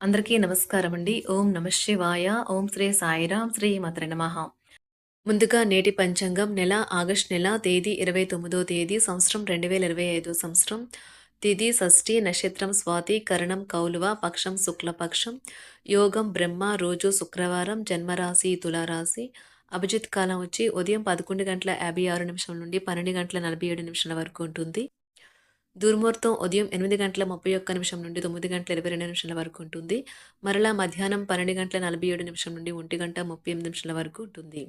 అందరికీ నమస్కారం అండి ఓం నమ శివాయ. ఓం శ్రీ సాయిరాం శ్రీ మాత్ర నమ. ముందుగా నేటి పంచాంగం నెల ఆగస్ట్ నెల తేదీ ఇరవై తొమ్మిదో తేదీ సంవత్సరం రెండు వేల ఇరవై ఐదో సంవత్సరం. తిథి షష్ఠి నక్షత్రం స్వాతి కరణం కౌలువ పక్షం శుక్లపక్షం యోగం బ్రహ్మ రోజు శుక్రవారం జన్మరాశి తులారాశి. అభిజిత్ కాలం వచ్చి ఉదయం పదకొండు గంటల యాభై ఆరు నిమిషం నుండి పన్నెండు గంటల నలభై ఏడు నిమిషాల వరకు ఉంటుంది. దుర్ముహూర్తం ఉదయం ఎనిమిది గంటల ముప్పై ఒక్క నిమిషం నుండి తొమ్మిది గంటల ఇరవై రెండు నిమిషాల వరకు ఉంటుంది. మరలా మధ్యాహ్నం పన్నెండు గంటల నలభై ఏడు నిమిషం నుండి ఒంటి గంట ముప్పై ఎనిమిది నిమిషాల వరకు ఉంటుంది.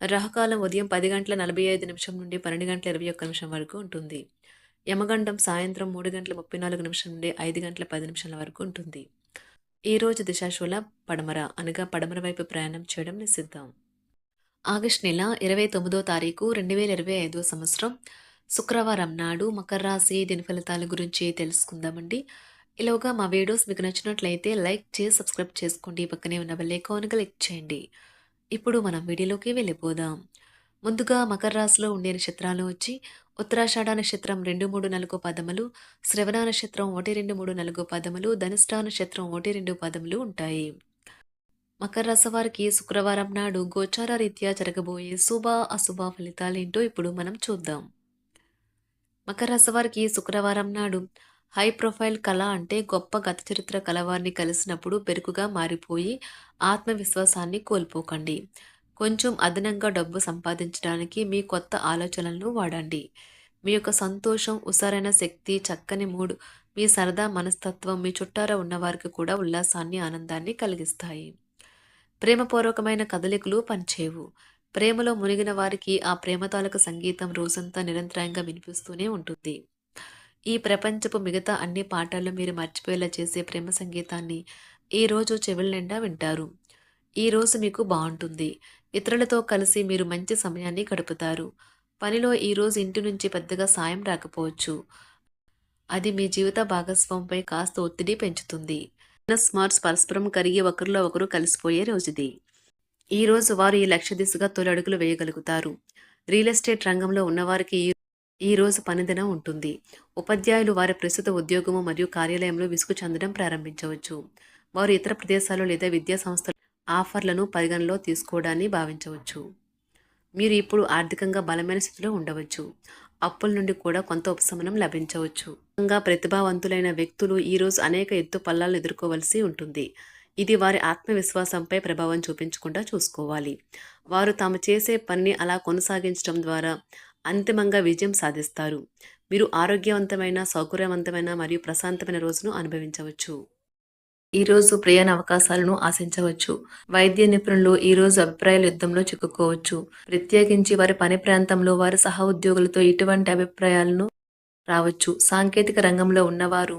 రాహుకాలం ఉదయం పది గంటల నలభై ఐదు నిమిషం నుండి పన్నెండు గంటల ఇరవై ఒక్క నిమిషం వరకు ఉంటుంది. యమగండం సాయంత్రం మూడు గంటల ముప్పై నాలుగు నిమిషం నుండి ఐదు గంటల పది నిమిషాల వరకు ఉంటుంది. ఈ రోజు దిశాశూల పడమర అనగా పడమర వైపు ప్రయాణం చేయడం నిషిద్దాం ఆగస్ట్ నెల ఇరవై తొమ్మిదో తారీఖు రెండు వేల ఇరవై ఐదో సంవత్సరం శుక్రవారం నాడు మకర రాశి దీని ఫలితాల గురించి తెలుసుకుందామండి. ఇలాగా మా వీడియోస్ మీకు నచ్చినట్లయితే లైక్ చేసి సబ్స్క్రైబ్ చేసుకోండి. పక్కనే ఉన్న బెల్లైకాన్ క్లిక్ చేయండి. ఇప్పుడు మనం వీడియోలోకి వెళ్ళిపోదాం. ముందుగా మకర రాశిలో ఉండే నక్షత్రాలు వచ్చి ఉత్తరాషాఢ నక్షత్రం రెండు మూడు నాలుగు పదములు శ్రవణ నక్షత్రం ఒకటి రెండు మూడు నాలుగు పదములు ధనిష్ఠా నక్షత్రం ఒకటి రెండు పదములు ఉంటాయి. మకర రాశి వారికి శుక్రవారం నాడు గోచార రీత్యా జరగబోయే శుభ అశుభ ఫలితాలేంటో ఇప్పుడు మనం చూద్దాం. మకర రాశి శుక్రవారం నాడు హై ప్రొఫైల్ కళ అంటే గొప్ప గత చరిత్ర కలవారిని కలిసినప్పుడు పెరుగుగా మారిపోయి ఆత్మవిశ్వాసాన్ని కోల్పోకండి. కొంచెం అదనంగా డబ్బు సంపాదించడానికి మీ కొత్త ఆలోచనలను వాడండి. మీ యొక్క సంతోషం ఉసారైన శక్తి చక్కని మూడు మీ సరదా మనస్తత్వం మీ చుట్టారా ఉన్నవారికి కూడా ఉల్లాసాన్ని ఆనందాన్ని కలిగిస్తాయి. ప్రేమపూర్వకమైన కదలికలు పనిచేయవు. ప్రేమలో మునిగిన వారికి ఆ ప్రేమతాలకు సంగీతం రోజంతా నిరంతరాయంగా వినిపిస్తూనే ఉంటుంది. ఈ ప్రపంచపు మిగతా అన్ని పాటల్లో మీరు మర్చిపోయేలా చేసే ప్రేమ సంగీతాన్ని ఈ రోజు చెవుల నిండా వింటారు. ఈ రోజు మీకు బాగుంటుంది. ఇతరులతో కలిసి మీరు మంచి సమయాన్ని గడుపుతారు. పనిలో ఈ రోజు ఇంటి నుంచి పెద్దగా సాయం రాకపోవచ్చు. అది మీ జీవిత భాగస్వామిపై కాస్త ఒత్తిడి పెంచుతుంది. స్మార్ట్స్ పరస్పరం కరిగి ఒకరిలో ఒకరు కలిసిపోయే రోజుది. ఈ రోజు వారు ఈ లక్ష్య దిశగా తొలి అడుగులు వేయగలుగుతారు. రియల్ ఎస్టేట్ రంగంలో ఉన్నవారికి ఈ ఈ రోజు పనిదినం ఉంటుంది. ఉపాధ్యాయులు వారి ప్రస్తుత ఉద్యోగము మరియు కార్యాలయంలో విసుగు చెందడం ప్రారంభించవచ్చు. వారు ఇతర ప్రదేశాలు లేదా విద్యా సంస్థల ఆఫర్లను పరిగణలో తీసుకోవడాన్ని భావించవచ్చు. మీరు ఇప్పుడు ఆర్థికంగా బలమైన స్థితిలో ఉండవచ్చు. అప్పుల నుండి కూడా కొంత ఉపశమనం లభించవచ్చు. ప్రతిభావంతులైన వ్యక్తులు ఈరోజు అనేక ఎత్తు పల్లాలను ఎదుర్కోవలసి ఉంటుంది. ఇది వారి ఆత్మవిశ్వాసంపై ప్రభావం చూపించకుండా చూసుకోవాలి. వారు తాము చేసే పనిని అలా కొనసాగించడం ద్వారా అంతిమంగా విజయం సాధిస్తారు. మీరు ఆరోగ్యవంతమైన సౌకర్యవంతమైన మరియు ప్రశాంతమైన రోజును అనుభవించవచ్చు. ఈరోజు ప్రయాణ అవకాశాలను ఆశించవచ్చు. వైద్య నిపుణులు ఈరోజు అభిప్రాయాల యుద్ధంలో చిక్కుకోవచ్చు. ప్రత్యేకించి వారి పని ప్రాంతంలో వారి సహ ఉద్యోగులతో ఇటువంటి అభిప్రాయాలను రావచ్చు. సాంకేతిక రంగంలో ఉన్నవారు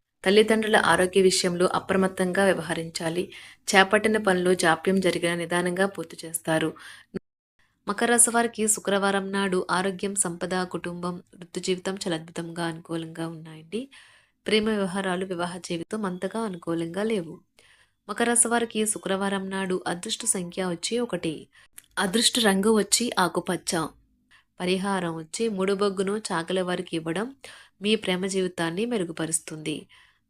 తల్లిదండ్రుల ఆరోగ్య విషయంలో అప్రమత్తంగా వ్యవహరించాలి. చేపట్టిన పనులు జాప్యం జరిగిన నిదానంగా పూర్తి చేస్తారు. మకర రాశి వారికి శుక్రవారం నాడు ఆరోగ్యం సంపద కుటుంబం వృత్తి జీవితం చాలా అద్భుతంగా అనుకూలంగా ఉన్నాయండి. ప్రేమ వ్యవహారాలు వివాహ జీవితం అంతగా అనుకూలంగా లేవు. మకర రాశి వారికి శుక్రవారం నాడు అదృష్ట సంఖ్య వచ్చి ఒకటి. అదృష్ట రంగు వచ్చి ఆకుపచ్చ. పరిహారం వచ్చి ముడుబొగ్గును చాకల వారికి ఇవ్వడం మీ ప్రేమ జీవితాన్ని మెరుగుపరుస్తుంది.